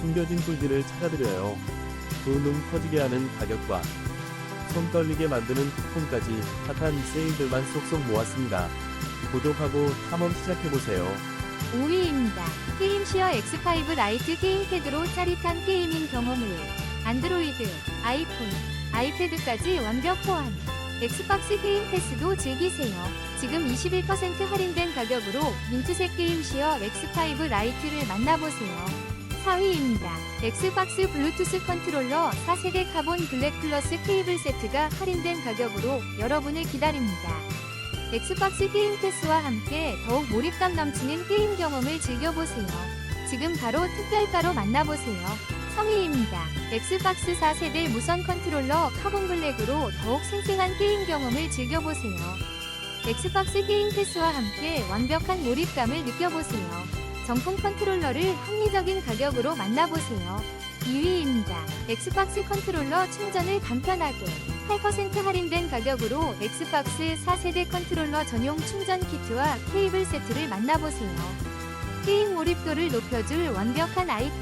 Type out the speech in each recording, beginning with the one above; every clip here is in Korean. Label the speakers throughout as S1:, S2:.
S1: 숨겨진 꿀들을 찾아드려요. 두눈 커지게 하는 가격과 손 떨리게 만드는 쿠폰까지 핫한 세일들만 쏙쏙 모았습니다. 구독하고 탐험 시작해보세요.
S2: 5위입니다. 게임시어 X5 라이트 게임패드로 짜릿한 게이밍 경험을 안드로이드, 아이폰, 아이패드까지 완벽 포함. 엑스박스 게임 패스도 즐기세요. 지금 21% 할인된 가격으로 민트색 게임시어 X5 라이트를 만나보세요. 4위입니다. 엑스박스 블루투스 컨트롤러 4세대 카본 블랙 플러스 케이블 세트가 할인된 가격으로 여러분을 기다립니다. 엑스박스 게임 패스와 함께 더욱 몰입감 넘치는 게임 경험을 즐겨보세요. 지금 바로 특별가로 만나보세요. 3위입니다. 엑스박스 4세대 무선 컨트롤러 카본 블랙으로 더욱 생생한 게임 경험을 즐겨보세요. 엑스박스 게임 패스와 함께 완벽한 몰입감을 느껴보세요. 정품 컨트롤러를 합리적인 가격으로 만나보세요. 2위입니다. 엑스박스 컨트롤러 충전을 간편하게 8% 할인된 가격으로 엑스박스 4세대 컨트롤러 전용 충전 키트와 케이블 세트를 만나보세요. 게임 몰입도를 높여줄 완벽한 아이템.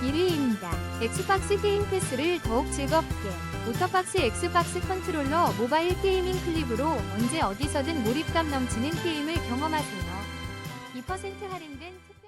S2: 1위입니다. 엑스박스 게임 패스를 더욱 즐겁게. 오터박스 엑스박스 컨트롤러 모바일 게이밍 클립으로 언제 어디서든 몰입감 넘치는 게임을 경험하세요. 2% 할인된 특